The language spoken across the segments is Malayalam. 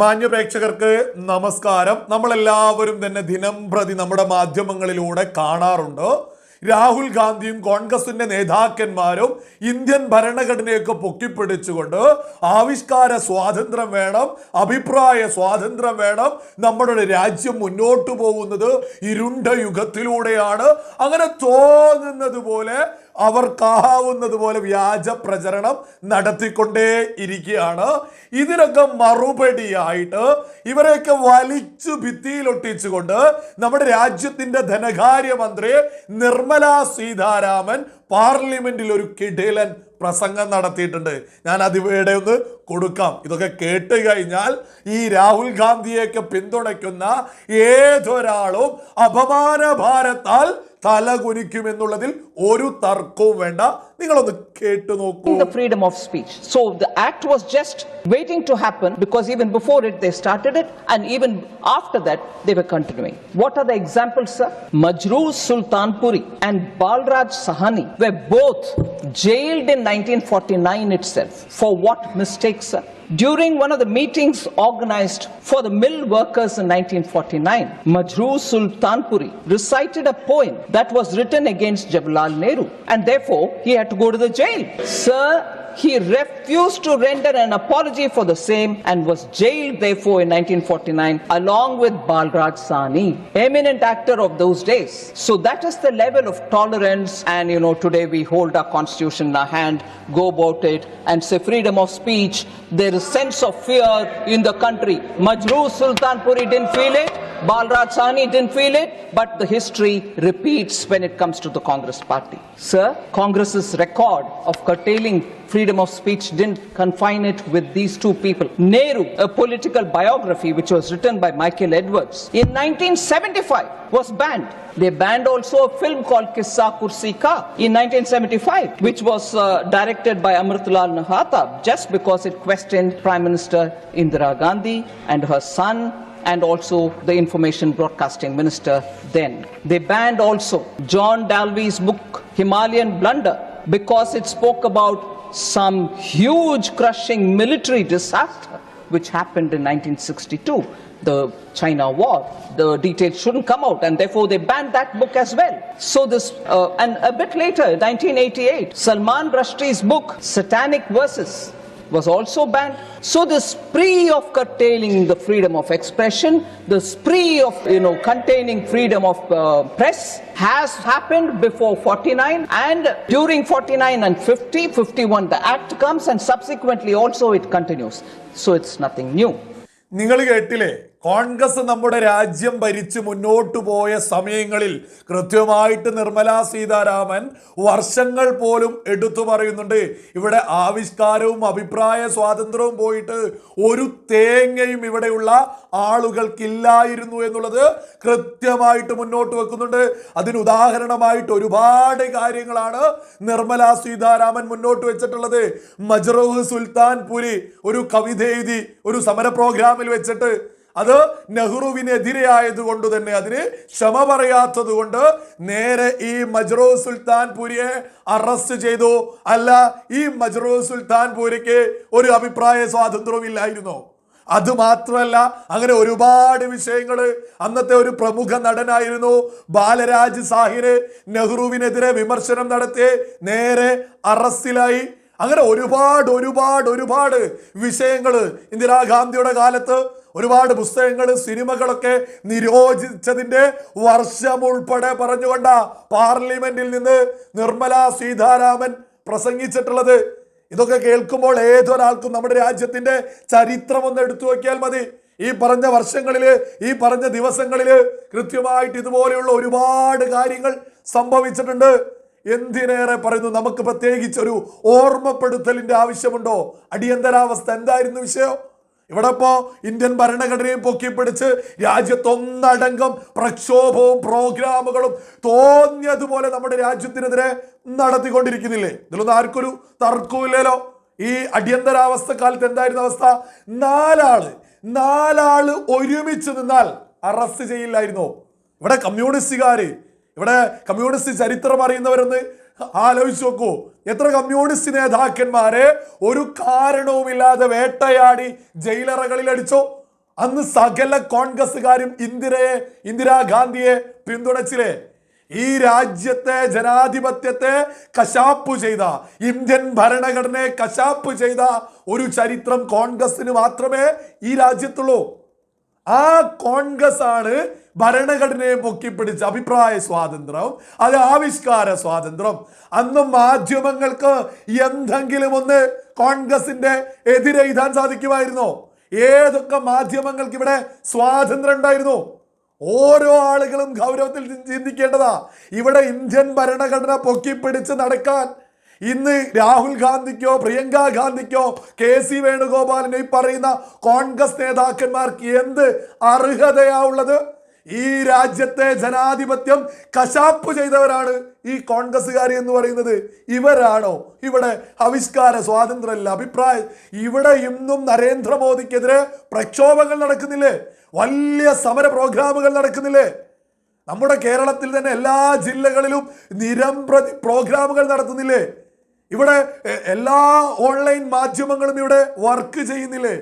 മാന്യ പ്രേക്ഷകർക്ക് നമസ്കാരം. നമ്മളെല്ലാവരും തന്നെ ദിനം പ്രതി നമ്മുടെ മാധ്യമങ്ങളിലൂടെ കാണാറുണ്ട്. രാഹുൽ ഗാന്ധിയും കോൺഗ്രസിന്റെ നേതാക്കന്മാരും ഇന്ത്യൻ ഭരണഘടനയൊക്കെ പൊക്കിപ്പിടിച്ചുകൊണ്ട് ആവിഷ്കാര സ്വാതന്ത്ര്യം വേണം അഭിപ്രായ സ്വാതന്ത്ര്യം വേണം. നമ്മുടെ രാജ്യം മുന്നോട്ട് പോകുന്നത് ഇരുണ്ട യുഗത്തിലൂടെയാണ്. അങ്ങനെ തോന്നുന്നത് പോലെ അവർക്കാവുന്നത് പോലെ വ്യാജ പ്രചരണം നടത്തിക്കൊണ്ടേ ഇരിക്കുകയാണ്. ഇതിനൊക്കെ മറുപടിയായിട്ട് ഇവരെയൊക്കെ വലിച്ചു ഭിത്തിയിലൊട്ടിച്ചുകൊണ്ട് നമ്മുടെ രാജ്യത്തിന്റെ ധനകാര്യമന്ത്രി നിർമ്മല സീതാരാമൻ പാർലമെന്റിൽ ഒരു കിടിലൻ പ്രസംഗം നടത്തിയിട്ടുണ്ട്. ഞാൻ അതിവിടെ ഒന്ന് കൊടുക്കാം. ഇതൊക്കെ കേട്ട് കഴിഞ്ഞാൽ ഈ രാഹുൽ ഗാന്ധിയെയൊക്കെ പിന്തുണയ്ക്കുന്ന ഏതൊരാളും അപമാന ഭാരത്താൽ തല കുനിക്കുമെന്നുള്ളതിൽ ഒരു തർക്കവും വേണ്ട. നിങ്ങളൊന്ന് കേട്ടു നോക്കൂ the freedom of speech. So the act was just waiting to happen because even before it they started it and even after that they were continuing. What are the examples, sir? Majroo Sultanpuri and Balraj Sahani were both jailed in 1949 itself. For what mistakes, sir? During one of the meetings organized for the mill workers in 1949, Majroo Sultanpuri recited a poem that was written against Jawaharlal Nehru and therefore he had to go to the jail. Sir, he refused to render an apology for the same and was jailed therefore in 1949 along with Balraj Sani, eminent actor of those days. So that is the level of tolerance and you know today we hold our constitution in our hand, go about it and say freedom of speech. There is sense of fear in the country. Majroo Sultanpuri didn't feel it. Balraj Sani didn't feel it, but the history repeats when it comes to the Congress party. Sir, Congress's record of curtailing freedom of speech didn't confine it with these two people. Nehru, a political biography which was written by Michael Edwards, in 1975 was banned. They banned also a film called Kissa Kursi Ka in 1975, which was uh, directed by Amritlal Nahata just because it questioned Prime Minister Indira Gandhi and her son and also the information broadcasting minister then. They banned also John Dalby's book Himalayan Blunder because it spoke about some huge crushing military disaster which happened in 1962 the China war. The details shouldn't come out, and therefore they banned that book as well. So this, uh, and a bit later, 1988, Salman Rushdie's book Satanic Verses was also banned. So the spree of curtailing the freedom of expression, the spree of you know containing freedom of uh, press has happened before 49 and during 49 and 50, 51 the act comes and subsequently also it continues. So it's nothing new. നിങ്ങൾ കേട്ടില്ലേ കോൺഗ്രസ് നമ്മുടെ രാജ്യം ഭരിച്ച് മുന്നോട്ടു പോയ സമയങ്ങളിൽ കൃത്യമായിട്ട് നിർമ്മലാ സീതാരാമൻ വർഷങ്ങൾ പോലും എടുത്തു പറയുന്നുണ്ട്. ഇവിടെ ആവിഷ്കാരവും അഭിപ്രായ സ്വാതന്ത്ര്യവും പോയിട്ട് ഒരു തേങ്ങയും ഇവിടെയുള്ള ആളുകൾക്കില്ലായിരുന്നു എന്നുള്ളത് കൃത്യമായിട്ട് മുന്നോട്ട് വെക്കുന്നുണ്ട്. അതിന് ഉദാഹരണമായിട്ട് ഒരുപാട് കാര്യങ്ങളാണ് നിർമ്മലാ സീതാരാമൻ മുന്നോട്ട് വെച്ചിട്ടുള്ളത്. മജ്റൂഹ് സുൽത്താൻ പുരി ഒരു കവിത എഴുതി ഒരു സമര പ്രോഗ്രാമിൽ വെച്ചിട്ട് അത് നെഹ്റുവിനെതിരെയായത് കൊണ്ട് തന്നെ അതിന് ക്ഷമ പറയാത്തത് കൊണ്ട് നേരെ ഈ മജ്റൂ സുൽത്താൻ പൂരിയെ അറസ്റ്റ് ചെയ്തു. അല്ല ഈ മജ്റൂ സുൽത്താൻ പൂരിക്ക് ഒരു അഭിപ്രായ സ്വാതന്ത്ര്യവും ഇല്ലായിരുന്നു അത് മാത്രമല്ല അങ്ങനെ ഒരുപാട് വിഷയങ്ങൾ അന്നത്തെ ഒരു പ്രമുഖ നടനായിരുന്നു ബാലരാജ് സാഹിര് നെഹ്റുവിനെതിരെ വിമർശനം നടത്തി നേരെ അറസ്റ്റിലായി. അങ്ങനെ ഒരുപാട് ഒരുപാട് ഒരുപാട് വിഷയങ്ങൾ ഇന്ദിരാഗാന്ധിയുടെ കാലത്ത് ഒരുപാട് പുസ്തകങ്ങൾ സിനിമകളൊക്കെ നിരോധിച്ചതിന്റെ വർഷം ഉൾപ്പെടെ പറഞ്ഞുകൊണ്ട പാർലമെന്റിൽ നിന്ന് നിർമ്മല സീതാരാമൻ പ്രസംഗിച്ചിട്ടുള്ളത്. ഇതൊക്കെ കേൾക്കുമ്പോൾ ഏതൊരാൾക്കും നമ്മുടെ രാജ്യത്തിന്റെ ചരിത്രം ഒന്ന് എടുത്തു നോക്കിയാൽ മതി. ഈ പറഞ്ഞ വർഷങ്ങളിൽ ഈ പറഞ്ഞ ദിവസങ്ങളിൽ കൃത്യമായിട്ട് ഇതുപോലെയുള്ള ഒരുപാട് കാര്യങ്ങൾ സംഭവിച്ചിട്ടുണ്ട്. എന്തിനേറെ പറയുന്നു? നമുക്ക് പ്രത്യേകിച്ച് ഒരു ഓർമ്മപ്പെടുത്തലിന്റെ ആവശ്യമുണ്ടോ? അടിയന്തരാവസ്ഥ എന്തായിരുന്നു വിഷയം? ഇവിടെ ഇപ്പോ ഇന്ത്യൻ ഭരണഘടനയും പൊക്കിപ്പിടിച്ച് രാജ്യത്തൊന്നടങ്കം പ്രക്ഷോഭവും പ്രോഗ്രാമുകളും തോന്നിയതുപോലെ നമ്മുടെ രാജ്യത്തിനെതിരെ നടത്തിക്കൊണ്ടിരിക്കുന്നില്ലേ? ഇതിലൊന്നും ആർക്കൊരു തർക്കമില്ലല്ലോ ഈ അടിയന്തരാവസ്ഥ കാലത്ത് എന്തായിരുന്നു അവസ്ഥ? നാലാൾ നാലാൾ ഒരുമിച്ച് നിന്നാൽ അറസ്റ്റ് ചെയ്യില്ലായിരുന്നോ. ഇവിടെ കമ്മ്യൂണിസ്റ്റുകാര് ഇവിടെ കമ്മ്യൂണിസ്റ്റ് ചരിത്രം അറിയുന്നവരൊന്ന് ആലോചിച്ച് നോക്കൂ. എത്ര കമ്മ്യൂണിസ്റ്റ് നേതാക്കന്മാരെ ഒരു കാരണവുമില്ലാതെ വേട്ടയാടി ജയിലറകളിൽ അടിച്ചോ? അന്ന് സകല കോൺഗ്രസ്സുകാരും ഇന്ദിരയെ ഇന്ദിരാഗാന്ധിയെ പിന്തുണച്ചില്ലേ? ഈ രാജ്യത്തെ ജനാധിപത്യത്തെ കശാപ്പ് ചെയ്ത ഇന്ത്യൻ ഭരണഘടനയെ കശാപ്പ് ചെയ്ത ഒരു ചരിത്രം കോൺഗ്രസിന് മാത്രമേ ഈ രാജ്യത്തുള്ളൂ. ആ കോൺഗ്രസ് ആണ് ഭരണഘടനയെ പൊക്കിപ്പിടിച്ച അഭിപ്രായ സ്വാതന്ത്ര്യം അത് ആവിഷ്കാര സ്വാതന്ത്ര്യം. അന്ന് മാധ്യമങ്ങൾക്ക് എന്തെങ്കിലും ഒന്ന് കോൺഗ്രസിന്റെ എതിരെ എഴുതാൻ സാധിക്കുമായിരുന്നോ? ഏതൊക്കെ മാധ്യമങ്ങൾക്ക് ഇവിടെ സ്വാതന്ത്ര്യം ഉണ്ടായിരുന്നു? ഓരോ ആളുകളും ഗൗരവത്തിൽ ചിന്തിക്കേണ്ടതാ. ഇവിടെ ഇന്ത്യൻ ഭരണഘടന പൊക്കിപ്പിടിച്ച് നടക്കാൻ ഇന്ന് രാഹുൽ ഗാന്ധിക്കോ പ്രിയങ്ക ഗാന്ധിക്കോ കെ സി വേണുഗോപാലിനോ ഈ പറയുന്ന കോൺഗ്രസ് നേതാക്കന്മാർക്ക് എന്ത് അർഹതയാ ഉള്ളത്? ഈ രാജ്യത്തെ ജനാധിപത്യം കശാപ്പ് ചെയ്തവരാണ് ഈ കോൺഗ്രസ്സുകാർ എന്ന് പറയുന്നത്. ഇവരാണോ? ഇവിടെ ആവിഷ്കാര സ്വാതന്ത്ര്യമല്ല അഭിപ്രായം ഇവിടെ ഇന്നും നരേന്ദ്രമോദിക്കെതിരെ പ്രക്ഷോഭങ്ങൾ നടക്കുന്നില്ലേ? വലിയ സമര പ്രോഗ്രാമുകൾ നടക്കുന്നില്ലേ? നമ്മുടെ കേരളത്തിൽ തന്നെ എല്ലാ ജില്ലകളിലും നിരംപ്രതി പ്രോഗ്രാമുകൾ നടത്തുന്നില്ലേ? ഇവിടെ എല്ലാ ഓൺലൈൻ മാധ്യമങ്ങളും ഇവിടെ വർക്ക് ചെയ്യുന്നില്ലേ?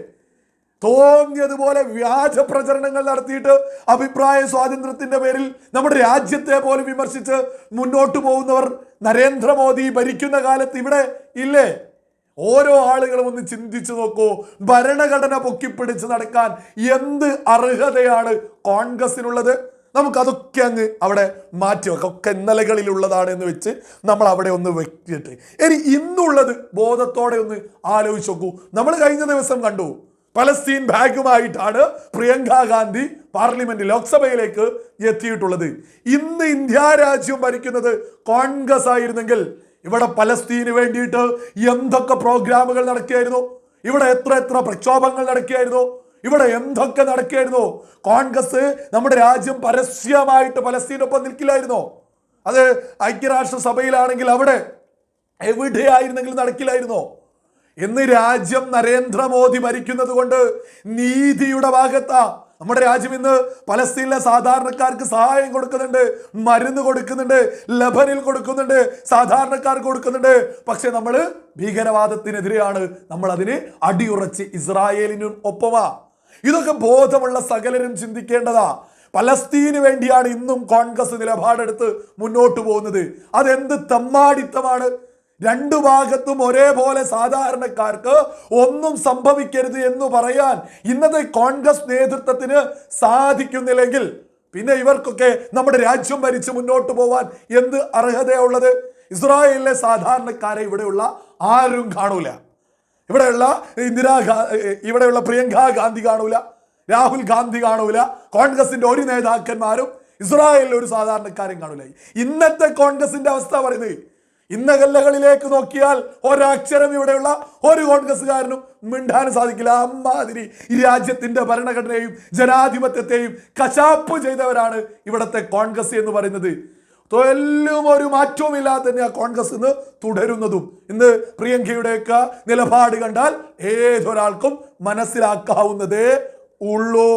തോന്നിയതുപോലെ വ്യാജ പ്രചരണങ്ങൾ നടത്തിയിട്ട് അഭിപ്രായ സ്വാതന്ത്ര്യത്തിന്റെ പേരിൽ നമ്മുടെ രാജ്യത്തെ പോലും വിമർശിച്ച് മുന്നോട്ട് പോകുന്നവർ നരേന്ദ്രമോദി ഭരിക്കുന്ന കാലത്ത് ഇവിടെ ഇല്ലേ? ഓരോ ആളുകളും ഒന്ന് ചിന്തിച്ചു നോക്കൂ. ഭരണഘടന പൊക്കിപ്പിടിച്ച് നടക്കാൻ എന്ത് അർഹതയാണ് കോൺഗ്രസിനുള്ളത്? നമുക്കതൊക്കെ അങ്ങ് അവിടെ മാറ്റി വെക്കാം. ഒക്കെ ഇന്നലകളിലുള്ളതാണ് എന്ന് വെച്ച് നമ്മൾ അവിടെ ഒന്ന് വെച്ചിട്ട്. ഇനി ഇന്നുള്ളത് ബോധത്തോടെ ഒന്ന് ആലോചിച്ച് നോക്കൂ. നമ്മൾ കഴിഞ്ഞ ദിവസം കണ്ടു. പലസ്തീൻ ബാഗുമായിട്ടാണ് പ്രിയങ്ക ഗാന്ധി പാർലമെന്റ് ലോക്സഭയിലേക്ക് എത്തിയിട്ടുള്ളത്. ഇന്ന് ഇന്ത്യ രാജ്യം ഭരിക്കുന്നത് കോൺഗ്രസ് ആയിരുന്നെങ്കിൽ ഇവിടെ പലസ്തീന് വേണ്ടിയിട്ട് എന്തൊക്കെ പ്രോഗ്രാമുകൾ നടക്കുകയായിരുന്നു? ഇവിടെ എത്ര എത്ര പ്രക്ഷോഭങ്ങൾ നടക്കുകയായിരുന്നു? ഇവിടെ എന്തൊക്കെ നടക്കുകയായിരുന്നു? കോൺഗ്രസ് നമ്മുടെ രാജ്യം പരസ്യമായിട്ട് പലസ്തീനൊപ്പം നിൽക്കില്ലായിരുന്നോ? അത് ഐക്യരാഷ്ട്ര സഭയിലാണെങ്കിൽ അവിടെ എവിടെയായിരുന്നെങ്കിലും നടക്കില്ലായിരുന്നോ? ഇന്ന് രാജ്യം നരേന്ദ്രമോദി ഭരിക്കുന്നത് കൊണ്ട് നീതിയുടെ ഭാഗത്താ. നമ്മുടെ രാജ്യം ഇന്ന് പലസ്തീനിലെ സാധാരണക്കാർക്ക് സഹായം കൊടുക്കുന്നുണ്ട് മരുന്ന് കൊടുക്കുന്നുണ്ട് ലബനിൽ കൊടുക്കുന്നുണ്ട് സാധാരണക്കാർക്ക് കൊടുക്കുന്നുണ്ട്. പക്ഷെ നമ്മൾ ഭീകരവാദത്തിനെതിരെയാണ്. നമ്മൾ അതിന് അടിയുറച്ച് ഇസ്രായേലിനും ഒപ്പമാ. ഇതൊക്കെ ബോധമുള്ള സകലരും ചിന്തിക്കേണ്ടതാ. പലസ്തീന് വേണ്ടിയാണ് ഇന്നും കോൺഗ്രസ് നിലപാടെടുത്ത് മുന്നോട്ട് പോകുന്നത്. അതെന്ത് തമ്മാടിത്തമാണ്? രണ്ടു ഭാഗത്തും ഒരേപോലെ സാധാരണക്കാർക്ക് ഒന്നും സംഭവിക്കരുത് എന്ന് പറയാൻ ഇന്നത്തെ കോൺഗ്രസ് നേതൃത്വത്തിന് സാധിക്കുന്നില്ലെങ്കിൽ പിന്നെ ഇവർക്കൊക്കെ നമ്മുടെ രാജ്യം ഭരിച്ച് മുന്നോട്ട് പോവാൻ എന്ത് അർഹതയുള്ളത്? ഇസ്രായേലിലെ സാധാരണക്കാരെ ഇവിടെയുള്ള ആരും കാണൂല. ഇവിടെയുള്ള ഇന്ദിരാ ഇവിടെയുള്ള പ്രിയങ്ക ഗാന്ധി കാണൂല രാഹുൽ ഗാന്ധി കാണൂല കോൺഗ്രസിന്റെ ഒരു നേതാക്കന്മാരും ഇസ്രായേലിലെ ഒരു സാധാരണക്കാരും കാണൂല. ഇന്നത്തെ കോൺഗ്രസിന്റെ അവസ്ഥ പറയുന്നത് ഇന്നകല്ലകളിലേക്ക് നോക്കിയാൽ ഒരക്ഷരം ഇവിടെയുള്ള ഒരു കോൺഗ്രസ്സുകാരനും മിണ്ടാൻ സാധിക്കില്ല. അമ്മാതിരി ഈ രാജ്യത്തിന്റെ ഭരണഘടനയും ജനാധിപത്യത്തെയും കശാപ്പ് ചെയ്തവരാണ് ഇവിടുത്തെ കോൺഗ്രസ് എന്ന് പറയുന്നത്. തൊല്ലും ഒരു മാറ്റവുമില്ലാതെ തന്നെ ആ കോൺഗ്രസ് ഇന്ന് തുടരുന്നതും. ഇന്ന് പ്രിയങ്കയുടെയൊക്കെ നിലപാട് കണ്ടാൽ ഏതൊരാൾക്കും മനസ്സിലാക്കാവുന്നതേ ഉള്ളൂ.